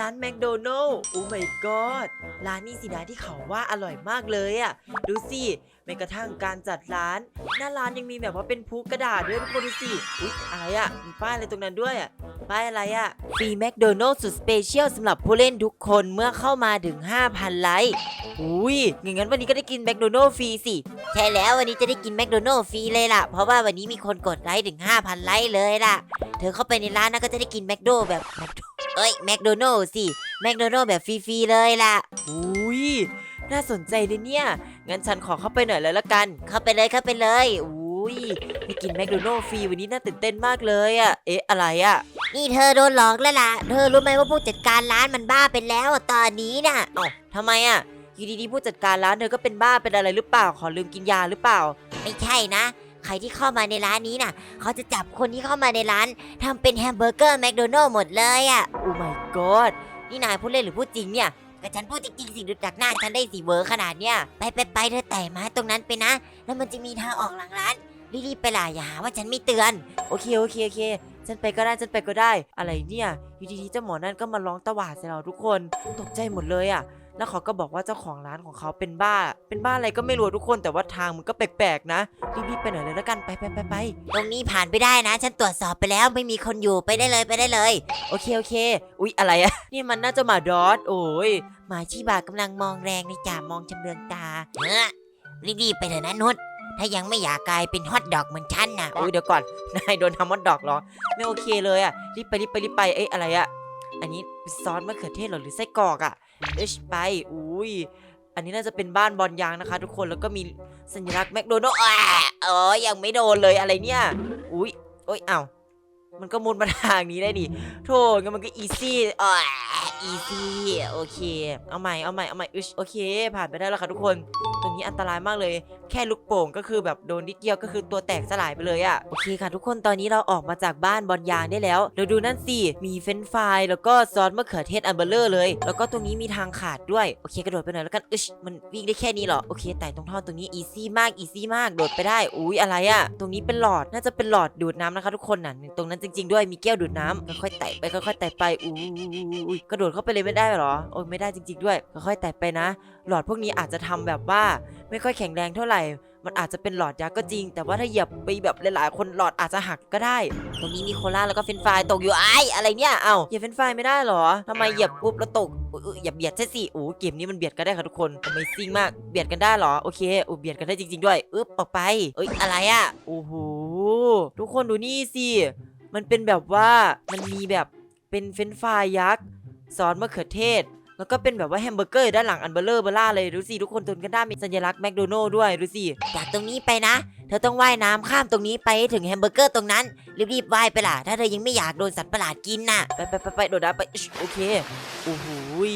ร้านแมคโดนัลล์โอ้ my god ร้านนี้สินะที่เขาว่าอร่อยมากเลยอะดูสิแม้กระทั่งการจัดร้าน หน้าร้านยังมีแบบว่าเป็นพุกกระดาษด้วยทุกคนดูสิอุ๊ยอะไรอะมีป้ายอะไรตรงนั้นด้วยอะป้ายอะไรอะฟรีแมคโดนัลล์สุดสเปเชียลสำหรับผู้เล่นทุกคนเมื่อเข้ามาถึง 5,000 ไลค์อุ้ยอย่างนั้นวันนี้ก็ได้กินแมคโดนัลล์ฟรีสิ ใช่แล้ววันนี้จะได้กินแมคโดนัลล์ฟรีเลยล่ะ เพราะว่าวันนี้มีคนกดไลค์ถึง 5,000 ไลค์เลยล่ะ เธอเข้าไปในร้านนะก็จะได้กินแมคโดแบบแมคโด เอ้ยแมคโดนัลล์สิแมคโดนัลล์แบบฟรีๆเลยล่ะอุ้ยน่าสนใจเลยเนี่ย งั้นฉันขอเข้าไปหน่อยเลยละกัน เข้าไปเลยเข้าไปเลยอุ้ยได้กินแมคโดนัลล์ฟรีวันนี้น่าตื่นเต้นมากเลยอะเอ๊ะอะไรอะนี่เธอโดนหลอกแล้วล่ะ เธอรู้ไหมว่าผู้จัดการร้านมันบ้าไปแล้วอะตอนนี้น่ะเอ้าทำไมอะอยู่ดีๆผู้จัดการร้านเธอก็เป็นบ้าเป็นอะไรหรือเปล่า ขอลืมกินยาหรือเปล่า ไม่ใช่นะ ใครที่เข้ามาในร้านนี้น่ะ เขาจะจับคนที่เข้ามาในร้านทำเป็นแฮมเบอร์เกอร์แมคโดนัลล์หมดเลยอะโอ้ my god นี่นายพูดเล่นหรือพูดจริงเนี่ยก็ฉันพูดจริงๆสิดูจากหน้าฉันได้สีเวอร์ขนาดเนี้ยไปไปไปเธอแต่ม้ตรงนั้นไปนะ แล้วมันจะมีทางออกหลังร้านรีบๆไปล่ะอย่าหาว่าฉันไม่เตือน โอเคโอเคโอเคฉันไปก็ได้ฉันไปก็ได้ อะไรเนี่ยอยู่ดีๆเจ้าหมอนั่นก็มาร้องตะหวาดใส่เราทุกคนตกใจหมดเลยอะ แล้วเขาก็บอกว่าเจ้าของร้านของเขาเป็นบ้า เป็นบ้าอะไรก็ไม่รู้ทุกคน แต่ว่าทางมันก็แปลกๆนะ รีบๆไปหน่อยเลยแล้วกันไปไปไปไปตรงนี้ผ่านไปได้นะ ฉันตรวจสอบไปแล้วไม่มีคนอยู่ไปได้เลยไปได้เลย โอเคโอเค อุ๊ยอะไรอะ นี่มันน่าจะหมาดอสโอ้ยหมาชีบากำลังมองแรงในจ่ามองจำเรืองตาเออรีบๆไปเถอะนะนุชถ้ายังไม่อยากกลายเป็นฮอตดอกเหมือนฉันน่ะอุ้ยเดี๋ยวก่อน นายโดนทำมอดดอกเหรอ ไม่โอเคเลยอะรีบไปรีบไปรีบไปเอ้ยอะไรอะอันนี้ซอสมะเขือเทศเหรอหรือไส้กรอกอะ เอ้ยไปอุ้ยอันนี้น่าจะเป็นบ้านบอลยางนะคะ ทุกคนแล้วก็มีสัญลักษณ์แมคโดนัลล์อ๋อยังไม่โดนเลยอะไรเนี่ยอุ้ยโอ้ยเอ้ามันก็มุดมาทางนี้ได้ดิโธ่งั้นมันก็อีซี่อ๋ออีซี่โอเค เอาใหม่ เอาใหม่ เอาใหม่อึชโอเค ผ่านไปได้แล้วค่ะทุกคน ตรงนี้อันตรายมากเลย แค่ลูกโป่งก็คือแบบโดนนิดเดียวก็คือตัวแตกสลายไปเลยอะ่ะโอเคค่ะทุกคนตอนนี้เราออกมาจากบ้านบอลยางได้แล้วเดี๋ยวดูนั่นสิมีเฟนช์ฟรายแล้วก็ซอสมะเขือเทศอันเบลเลอร์เลย แล้วก็ตรงนี้มีทางขาดด้วยโอเคกระโดดไปหน่อยแล้วกันอึชมันวิ่งได้แค่นี้เหรอโอเคไต่ตรงท่อตรงนี้อีซี่มากอีซี่มากโดดไปได้อุ้ยอะไรอะ่ะตรงนี้เป็นหลอดน่าจะเป็นหลอดดูดน้ำนะคะทุกคนน่ะตรงนั้นจริง ๆด้วยมีแก้วดูดน้ำค่อยๆไต่ไปค่อยๆไต่ไปอุ้ยกระโดดเข้าไปเลยไม่ได้เหรอโอ้ยไม่ได้จริง ๆด้วยค่อยๆไต่ไปนะ หลอดพวกนี้อาจจะทำแบบว่าไม่ค่อยแข็งแรงเท่าไหร่ มันอาจจะเป็นหลอดยาก็จริง แต่ว่าถ้าเหยียบไปแบบหลายๆ คนหลอดอาจจะหักก็ได้ ตรงนี้มีโคลาแล้วก็เฟนฟรายตกอยู่ไอ้อะไรเนี่ย เอ้าเหยียบเฟนฟรายไม่ได้หรอทำไมเหยียบปุ๊บแล้วตกอยอุ๊ยอย่าเบียดใช่สิ โอ้เกมนี้มันเบียดกันได้ค่ะทุกคนทำไมซิ่งมาก เบียดกันได้หรอ โอเคโอ้เบียดกันได้จริง ๆ ด้วยอึ๊บออกไป เอ้ยอะไรอะโอ้โห ทุกคนดูนี่สิ มันเป็นแบบว่า มันมีแบบเป็นเฟนฟรายยักษ์ซอสมะเขือเทศ แล้วก็เป็นแบบว่าแฮมเบอร์เกอร์ด้านหลังอันเบลเลอร์เบล่าเลยดูสิทุกคนตนกันได้านมีสัญลักษณ์แมคโดนัลล์ด้วยดูสิจากตรงนี้ไปนะ เธอต้องว่ายน้ำข้ามตรงนี้ไปให้ถึงแฮมเบอร์เกอร์ตรงนั้น รีบๆว่ายไปล่ะ ถ้าเธอยังไม่อยากโดนสัตว์ประหลาดกินน่ะ ไปไปไปไปโดดน้ำไปอิ๊ชโอเค โอ้โหย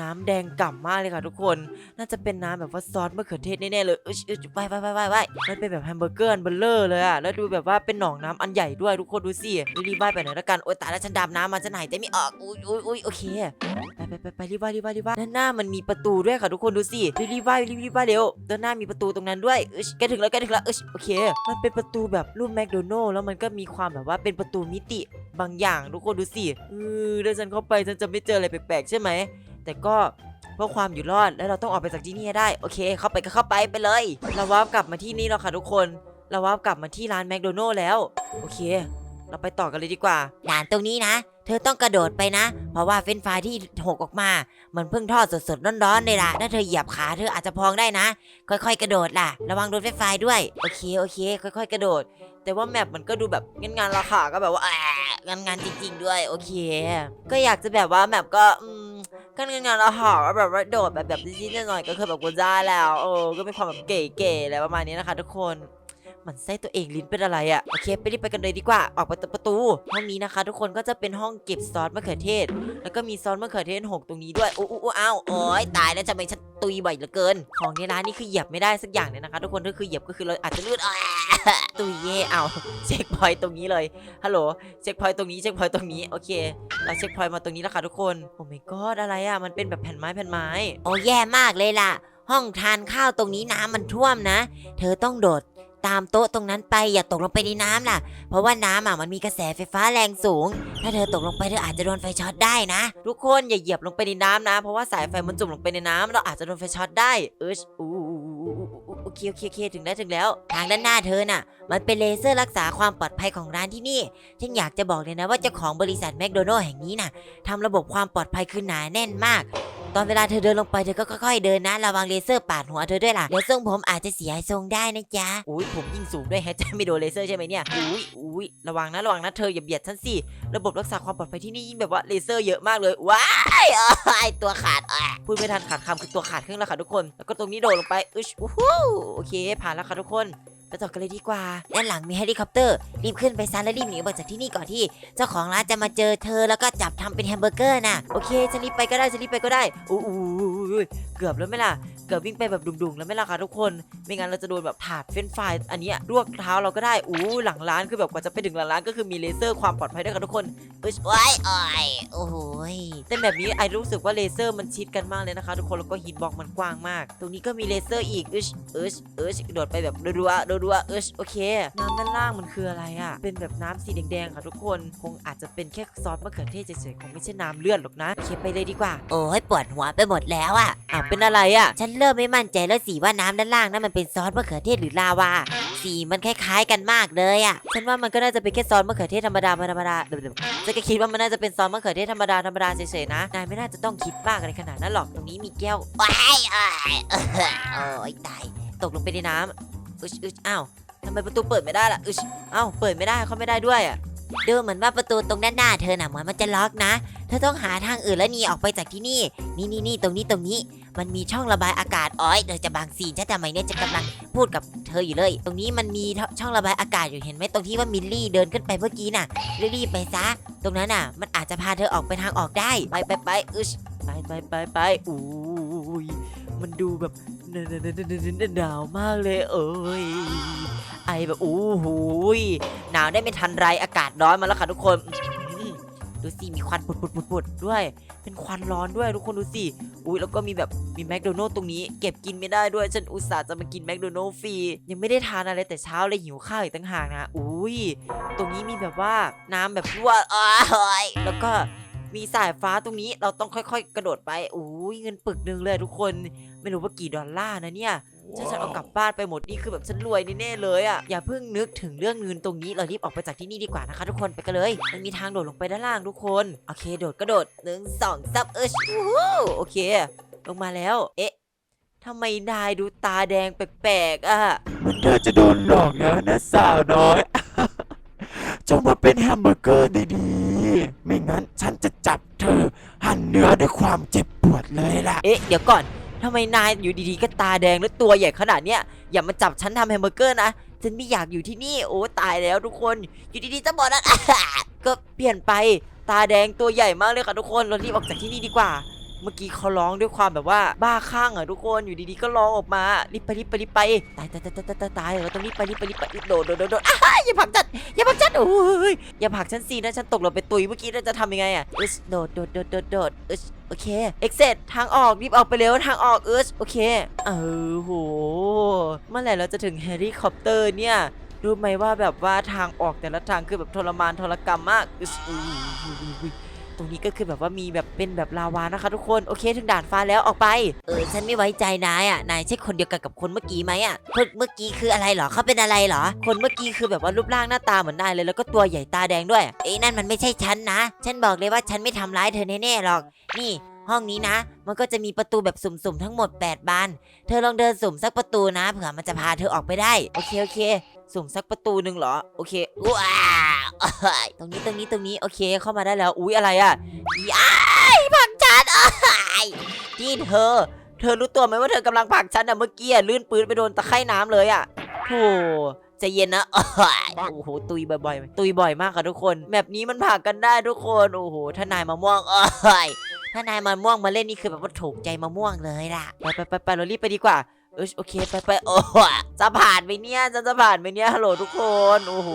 น้ำแดงก่ำมากเลยค่ะทุกคน น่าจะเป็นน้ำแบบว่าซอสมะเขือเทศแน่ๆเลยอิ๊ชอิ๊ชไปไปไปไปไปมันเป็นแบบแฮมเบอร์เกอร์เบลเลอร์เลยอะแล้วดูแบบว่าเป็นหนองน้ำอันใหญ่ด้วยทุกคนดูสิรีบๆว่ายไปหน่อยละกันโอ๊ยตายแล้วฉันดำน้ำมาฉันหายใจไม่ออกอุ้ยอุ้ยอุ้ยโอเคไปไปไปไปรีบว่ายรีบว่ายรีบว่ายด้านหน้ามันมีประตูด้วยค่ะทุกคนดูสิรีบรีบว่ายรีบรีบว่ายเร็วด้านหน้ามีประตูตรงนั้นด้วยอิ๊ชแกถึงแล้วแกถึงแล้วอิ๊ชโอเค มันเป็นประตูแบบรูปแมคโดนัลล์แล้วมันก็มีความแบบว่าเป็นประตูมิติบางอย่างทุกคนดูสิเออถ้าฉันเข้าไปฉันจะไม่เจออะไรแปลกๆใช่ไหม แต่ก็เพื่อความอยู่รอดแล้วเราต้องออกไปจากที่นี่ได้โอเค เข้าไปก็เข้าไปไปเลย เราวาร์ปกลับมาที่นี่แล้วค่ะทุกคน เราวาร์ปกลับมาที่ร้านแมคโดนัลล์แล้วโอเค เราไปต่อกันเลยดีกว่า ด่านตรงนี้นะ เธอต้องกระโดดไปนะ เพราะว่าเฟรนช์ฟรายที่หกออกมา มันเพิ่งทอดสดๆร้อนๆเลยล่ะถ้าเธอเหยียบขาเธออาจจะพองได้นะ ค่อยๆ กระโดดล่ะ ระวังโดนเฟรนช์ฟรายด้วยโอเคโอเค ค่อย ๆ กระโดด แต่ว่าแมปมันก็ดูแบบงานงานๆราคาก็แบบว่าแอะงานงานๆจริง ๆ ด้วยโอเค ก็อยากจะแบบว่าแมปก็อืม ก็งานงานเราหาก็แบบว่าโดดแบบแบบนิดๆหน่อยๆก็คือแบบกูได้แล้วเออก็เป็นความแบบเก๋ๆอะไรประมาณนี้นะคะ ทุกคนมันไส้ตัวเองลิ้นเป็นอะไรอะ่ะโอเคไปรีบไปกันเลยดีกว่าออกประตูประตูห้องนี้นะคะ ทุกคนก็จะเป็นห้องเก็บซอสมะเขือเทศ แล้วก็มีซอสมะเขือเทศหกตรงนี้ด้วยโอ้โอ้โอ้อ้าวโอ้ยตายแล้วจะไมฉัน ตุยบ่อยเหลือเกิน ของในร้านนี่คือเหยียบไม่ได้สักอย่างเลยนะคะทุกคนก็คือเหยียบก็คือเราอาจจะลื่นอะตุยเย่เอาเช็คพอยต์ตรงนี้เลยฮัลโหลเช็คพอยต์ตรงนี้เช็คพอยต์ตรงนี้โอเคเราเช็คพอยต์มาตรงนี้แล้วค่ะทุกคนโอ้ my god อะไรอะ่ะมันเป็นแบบแผ่นไม้แผ่นไม้โอ้แย่มากเลยล่ะห้องทานข้าวตรงนี้น้ำมันท่วมนะ เธอต้องโดด ตามโต๊ะตรงนั้นไปอย่าตกลงไปในน้ำล่ะ เพราะว่าน้ำอะมันมีกระแสไฟฟ้าแรงสูง ถ้าเธอตกลงไปเธออาจจะโดนไฟช็อตได้นะ ทุกคนอย่าเหยียบลงไปในน้ำนะ เพราะว่าสายไฟมันจุ่มลงไปในน้ำเราอาจจะโดนไฟช็อตได้เอออู้โอเคโอเคโอเคถึงแล้วถึงแล้ว ทางด้านหน้าเธอน่ะ มันเป็นเลเซอร์รักษาความปลอดภัยของร้านที่นี่ฉันอยากจะบอกเลยนะว่าเจ้าของบริษัทแมคโดนัลล์แห่งนี้น่ะทำระบบความปลอดภัยคือหนาแน่นมาก ตอนเวลาเธอเดินลงไปเธอก็ค่อยๆเดินนะระวังเลเซอร์ปาดหัวเธอด้วยล่ะเดี๋ยวทรงผมอาจจะเสียทรงได้นะจ๊ะอุ้ยผมยิงสูงด้วยแฮะจะไม่โดนเลเซอร์ใช่ไหมเนี่ยอุ้ยอุ้ยระวังนะระวังนะเธออย่าเบียดฉันสิระบบรักษาความปลอดภัยที่นี่ยิ่งแบบว่าเลเซอร์เยอะมากเลยว้าไอตัวขาดพูดไม่ทันขาดคำคือตัวขาดครึ่งแล้วค่ะทุกคน แล้วก็ตรงนี้โดดลงไปอึชอู้หูโอเคผ่านแล้วค่ะทุกคน ไปต่อกันเลยดีกว่า ด้านหลังมีเฮลิคอปเตอร์ รีบขึ้นไปซะและรีบหนีออกจากที่นี่ก่อนที่ เจ้าของร้านจะมาเจอเธอแล้วก็จับทำเป็นแฮมเบอร์เกอร์น่ะโอเคฉันรีบไปก็ได้ฉันรีบไปก็ได้อู้เกือบแล้วไหมล่ะ เกือบวิ่งไปแบบดุ่งๆ แล้วไหมล่ะคะทุกคน ไม่งั้นเราจะโดนแบบถาดเฟ้นไฟรายอันเนี้ยลวกเท้าเราก็ได้อู้หลังร้านคือแบบกว่าจะไปถึงหลังร้านก็คือมีเลเซอร์ความปลอดภัยด้วยค่ะทุกคนอึชไว้อ่อยโอ้โหยแต่แบบนี้ไอรู้สึกว่าเลเซอร์มันชิดกันมากเลยนะคะ ทุกคนแล้วก็ฮิตบ็อกมันกว้างมาก ตรงนี้ก็มีเลเซอร์อีกอึชอึชอึชโดดไปแบบรัวๆรัวๆอึชโอเค น้ำด้านล่างมันคืออะไรอะเป็นแบบน้ำสีแดงๆค่ะทุกคนคงอาจจะเป็นแค่ซอสมะเขือเทศเฉยๆคงไม่ใช่น้ำเลือดหรอกนะโอเคไปเลยดีกว่า โอ้ยปวดหัวไปหมดแล้วอะอ้าวเป็นอะไรอะฉันเริ่มไม่มั่นใจแล้วสิว่าน้ำด้านล่างนั้นมันเป็นซอสมะเขือเทศหรือลาวา สีมันคล้ายๆกันมากเลยอะ ฉันว่ามันก็น่าจะเป็นแค่ซอสมะเขือเทศธรรมดาธรรมดาเดี๋ยวๆฉันก็คิดว่ามันน่าจะเป็นซอสมะเขือเทศธรรมดาธรรมดาเฉยๆนะ นายไม่น่าจะต้องคิดมากอะไรขนาดนั้นหรอก ตรงนี้มีแก้วว้ายอ่อยโอ้ยตาย ตกลงไปในน้ำอึชอึชอ้าวทำไมประตูเปิดไม่ได้ล่ะอึชอ้าวเปิดไม่ได้เขาไม่ได้ด้วยอะดูเหมือนว่าประตูตรงด้านหน้าเธอหน่ะเหมือนมันจะล็อกนะ เธอต้องหาทางอื่นแล้วหนีออกไปจากที่นี่ นี่นี่นี่ตรงนี้ตรงนี้ มันมีช่องระบายอากาศอ้อยเธอจะบางซีนฉันทำไมเนี่ยจะกำลังพูดกับเธออยู่เลย ตรงนี้มันมีช่องระบายอากาศอยู่เห็นไหมตรงที่ว่ามิลลี่เดินขึ้นไปเมื่อกี้น่ะรีบไปซะ ตรงนั้นน่ะ มันอาจจะพาเธอออกไปทางออกได้ ไปไปไปอึชไปไปไปไปอู้ยมันดูแบบหนาวมากเลยเอ้ยไอแบบอู้หูยหนาวได้ไม่ทันไรอากาศร้อนมาแล้วค่ะทุกคน ดูสิมีควันปุดปุดปุดปุดด้วย เป็นควันร้อนด้วยทุกคนดูสิอุ้ยแล้วก็มีแบบมีแมคโดนัลล์ตรงนี้เก็บกินไม่ได้ด้วยฉันอุตส่าห์จะมากินแมคโดนัลล์ฟรียังไม่ได้ทานอะไรแต่เช้าเลยหิวข้าวอีกตั้งหากนะอุ้ยตรงนี้มีแบบว่าน้ำแบบรั่วอ้ยแล้วก็มีสายฟ้าตรงนี้เราต้องค่อย ๆ กระโดดไปโอ้ยเงินปึกหนึ่งเลยทุกคน ไม่รู้ว่ากี่ดอลลาร์นะเนี่ย ถ้าฉันเอากลับบ้านไปหมดนี่คือแบบฉันรวยแน่ๆเลยอะอย่าเพิ่งนึกถึงเรื่องเงินตรงนี้เรารีบออกไปจากที่นี่ดีกว่านะคะ ทุกคนไปกันเลยมันมีทางโดดลงไปด้านล่างทุกคนโอเค โดดกระโดดหนึ่งสองซับเอชวู้ฮู้โอเค ลงมาแล้ว เอ๊ะทำไมนายดูตาแดงแปลกๆอะมันเธอจะโดนหลอกแล้วนะสาวน้อย จงมาเป็นแฮมเบอร์เกอร์ดีๆไม่งั้นฉันจะจับเธอหั่นเนื้อด้วยความเจ็บปวดเลยล่ะ เอ๊ะ เดี๋ยวก่อน ทำไมนายอยู่ดีๆก็ตาแดงแล้วตัวใหญ่ขนาดเนี้ยอย่ามาจับฉันทำแฮมเบอร์เกอร์นะฉันไม่อยากอยู่ที่นี่โอ้ตายแล้วทุกคนอยู่ดีๆจะบอกนะก็เปลี่ยนไปตาแดงตัวใหญ่มากเลยค่ะทุกคนเรารีบออกจากที่นี่ดีกว่า เมื่อกี้เขาร้องด้วยความแบบว่าบ้าคลั่งอะทุกคนอยู่ดีๆก็ร้องออกมารีบไปรีบไปรีบไปตายตายตายตายตายตายเราต้องรีบไปรีบไปรีบไปรีบโดดโดดโดดอ้ายอย่าผักฉันอย่าผักฉันโอ้ยอย่าผักฉันสินะฉันตกลงไปตุยเมื่อกี้เราจะทำยังไงอะอึชโดดโดดโดดโดดโดดอึชโอเค exit ทางออกรีบออกไปเร็วทางออกอิร์ชโอเคเออโหเมื่อไหร่เราจะถึงเฮลิคอปเตอร์เนี่ยรู้ไหมว่าแบบว่าทางออกแต่ละทางคือแบบทรมานทรกรรมมากอึช ตรงนี้ก็คือแบบว่ามีแบบเป็นแบบลาวานะคะทุกคนโอเคถึงด่านฟ้าแล้วออกไป เออฉันไม่ไว้ใจนายอะนายใช่คนเดียวกันกับคนเมื่อกี้ไหมอะคนเมื่อกี้คืออะไรเหรอเขาเป็นอะไรเหรอ คนเมื่อกี้คือแบบว่ารูปร่างหน้าตาเหมือนนายเลยแล้วก็ตัวใหญ่ตาแดงด้วยเอ้นั่นมันไม่ใช่ฉันนะ ฉันบอกเลยว่าฉันไม่ทำร้ายเธอแน่ๆหรอก นี่ห้องนี้นะ มันก็จะมีประตูแบบสุ่มๆทั้งหมด 8 บาน เธอลองเดินสุ่มสักประตูนะ เผื่อมันจะพาเธอออกไปได้ โอเค โอเค สุ่มสักประตูหนึ่งเหรอ โอเคว้าวเอ้ยตรงนี้ตรงนี้ตรงนี้โอเคเข้ามาได้แล้ว อุ๊ยอะไรอะผักฉันเอ้ยนี่เธอ เธอรู้ตัวไหมว่าเธอกำลังผลักฉันอะเมื่อกี้อะลื่นปืนไปโดนตะไคร่น้ำเลยอะโธ่ใจเย็นนะเอ้ยโอ้โห ตุยบ่อยๆ ตุยบ่อยมากค่ะทุกคน แบบนี้มันผลักกันได้ทุกคน โอ้โห ถ้านายมะม่วงเอ้ยถ้านายมาม่วงมาเล่นนี่คือแบบว่าถูกใจมะม่วงเลยล่ะไปไปไปไปเรารีบไปดีกว่า เออโอเคไปไปโอ้โหจะผ่านไหมเนี่ยจะจะผ่านไหมเนี่ยฮัลโหลทุกคนโอ้โห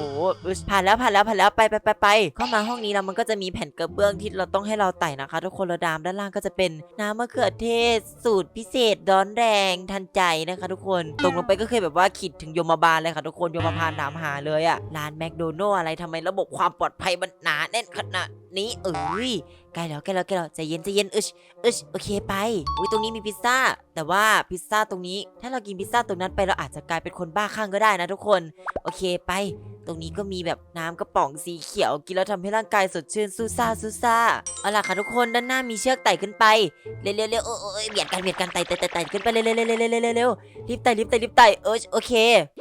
ผ่านแล้วผ่านแล้วผ่านแล้วไปไปไปไปเข้ามาห้องนี้แล้วมันก็จะมีแผ่นกระเบื้องที่เราต้องให้เราไต่นะคะ ทุกคนแล้วดามด้านล่างก็จะเป็นน้ำมะเขือเทศ สูตรพิเศษร้อนแรงทันใจนะคะ ทุกคนตรงลงไปก็เคยแบบว่าคิดถึงยมบาลเลยค่ะทุกคนยมพานถามหาเลยอะร้านแมคโดนัลอะไรทำไมระบบความปลอดภัยมันหนาแน่นขนาดนี้เอ้ย ใกล้แล้วใกล้แล้วใกล้แล้วใจเย็นใจเย็นอึชอึชโอเคไปอุ้ยตรงนี้มีพิซซ่า แต่ว่าพิซซ่าตรงนี้ ถ้าเรากินพิซซ่าตรงนั้นไปเราอาจจะกลายเป็นคนบ้าคลั่งก็ได้นะทุกคน โอเคไปตรงนี้ก็มีแบบน้ำกระป๋องสีเขียวกินแล้วทำให้ร่างกายสดชื่นซูซ่าซูซ่าเอาล่ะค่ะทุกคนด้านหน้ามีเชือกไต่ขึ้นไปเร็วๆเร็วโอ้ยโอ้ยเบียดกันเบียดกันไต่ไต่ไต่ไต่ขึ้นไปเร็วๆเร็วๆเร็วๆเร็วๆเร็วๆรีบไต่รีบไต่รีบไต่เออโอเค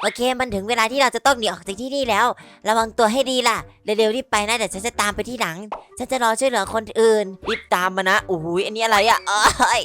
โอเค มันถึงเวลาที่เราจะต้องหนีออกจากที่นี่แล้ว ระวังตัวให้ดีล่ะเร็วๆรีบไปนะเดี๋ยวฉันจะตามไปที่หลังฉันจะรอช่วยเหลือคนอื่นรีบตามมานะโอ้โหอันนี้อะไรอะเอ้ย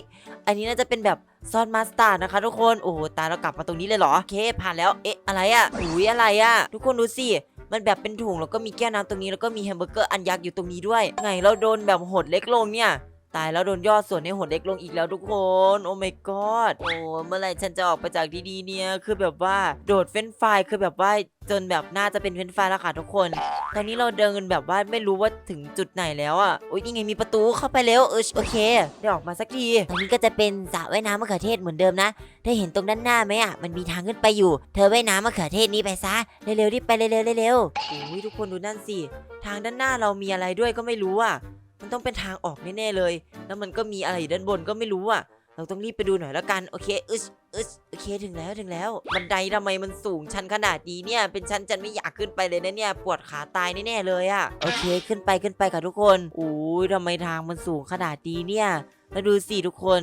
อันนี้น่าจะเป็นแบบซอนมาสตาร์นะคะทุกคน โอ้โห ตาเรากลับมาตรงนี้เลยเหรอ โอเค ผ่านแล้ว เอ๊ะ อะไรอะอุ้ยอะไรอะ ทุกคนดูสิ มันแบบเป็นถุงแล้วก็มีแก้วน้ำตรงนี้แล้วก็มีแฮมเบอร์เกอร์อันยักษ์อยู่ตรงนี้ด้วย ไงเราโดนแบบหดเล็กลงเนี่ย ตายแล้วโดนย่อส่วนให้หดเล็กลงอีกแล้วทุกคน โอ้ my god โอ้เมื่อไหร่ฉันจะออกไปจากที่ดีๆเนี่ย คือแบบว่าโดดเฟ้นไฟคือแบบว่าจนแบบน่าจะเป็นเฟ้นไฟแล้วค่ะทุกคน ตอนนี้เราเดินแบบว่าไม่รู้ว่าถึงจุดไหนแล้วอะโอ้ยนี่ไงมีประตูเข้าไปเร็วเออโอเคได้ออกมาสักทีตรงนี้ก็จะเป็นสระว่ายน้ำมะเขือเทศเหมือนเดิมนะเธอเห็นตรงด้านหน้าไหมอะมันมีทางขึ้นไปอยู่ เธอว่ายน้ำมะเขือเทศนี้ไปซะเร็วๆรีบไปเร็วๆเร็วโอ้ยทุกคนดูนั่นสิทางด้านหน้าเรามีอะไรด้วยก็ไม่รู้อะ มันต้องเป็นทางออกแน่ๆเลย แล้วมันก็มีอะไรอยู่ด้านบนก็ไม่รู้อะ เราต้องรีบไปดูหน่อยแล้วกัน โอเคอึชอึชโอเคถึงแล้วถึงแล้ว บันไดทำไมมันสูงชันขนาดนี้เนี่ย เป็นชั้นจันไม่อยากขึ้นไปเลยนะเนี่ย ปวดขาตายแน่ๆเลยอะ โอเคขึ้นไปขึ้นไปค่ะทุกคนโอ้ยทำไมทางมันสูงขนาดนี้เนี่ย แล้วดูสิทุกคน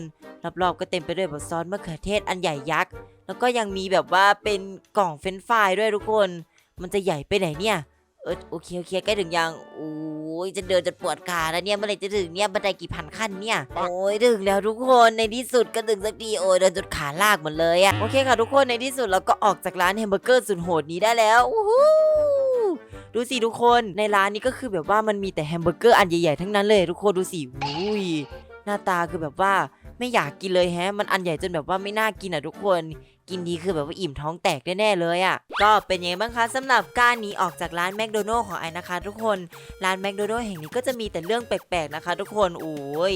รอบๆก็เต็มไปด้วยแบบซอสมะเขือเทศอันใหญ่ยักษ์ แล้วก็ยังมีแบบว่าเป็นกล่องเฟรนช์ฟรายด้วยทุกคน มันจะใหญ่ไปไหนเนี่ย เออโอเคโอเคใกล้ถึงยังโอ้ยจะเดินจะปวดขาแล้วเนี่ยเมื่อไหร่จะถึงเนี่ยบันไดกี่พันขั้นเนี่ยโอ้ยถึงแล้วทุกคนในที่สุดก็ถึงสักทีโอ้ยเดินจนขาลากหมดเลยอะโอเคค่ะทุกคนในที่สุดเราก็ออกจากร้านแฮมเบอร์เกอร์สุดโหดนี้ได้แล้วอู้หูดูสิทุกคนในร้านนี้ก็คือแบบว่ามันมีแต่แฮมเบอร์เกอร์อันใหญ่ๆทั้งนั้นเลยทุกคนดูสิอุ้ยหน้าตาคือแบบว่าไม่อยากกินเลยแฮะ มันอันใหญ่จนแบบว่าไม่น่ากินอะทุกคน กินดีคือแบบว่าอิ่มท้องแตกแน่ๆเลยอะก็เป็นยังไงบ้างคะสำหรับการหนีออกจากร้านแมคโดนัลล์ของไอ้นะคะ ทุกคนร้านแมคโดนัลล์แห่งนี้ก็จะมีแต่เรื่องแปลกๆนะคะ ทุกคนโอ้ย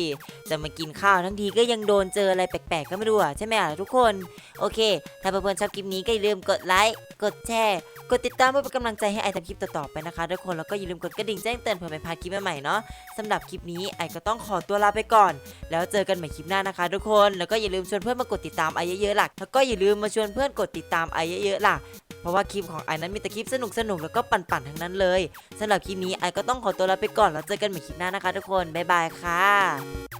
จะมากินข้าวทั้งทีก็ยังโดนเจออะไรแปลกๆก็ไม่รู้อะใช่ไหมอะทุกคนโอเค ถ้าเพื่อนๆชอบคลิปนี้ก็อย่าลืมกดไลค์กดแชร์กดติดตามเพื่อเป็นกำลังใจให้ไอทำคลิปต่อๆไปนะคะทุกคนแล้วก็อย่าลืมกดกระดิ่งแจ้งเตือนเพื่อไม่พลาดคลิปใหม่ๆเนาะสำหรับคลิปนี้ไอก็ต้องขอตัวลาไปก่อน แล้วเจอกันใหม่คลิปหน้านะคะ ทุกคนแล้วก็อย่าลืมชวนเพื่อนมากดติดตามไอเยอะๆล่ะแล้วก็อย่าลืมมาชวนเพื่อนกดติดตามไอเยอะๆล่ะ เพราะว่าคลิปของไอนั้นมีแต่คลิปสนุกๆแล้วก็ปั่นๆทั้งนั้นเลยสำหรับคลิปนี้ไอก็ต้องขอตัวลาไปก่อนแล้วเจอกันใหม่คลิปหน้านะคะ ทุกคนบ๊ายบายค่ะ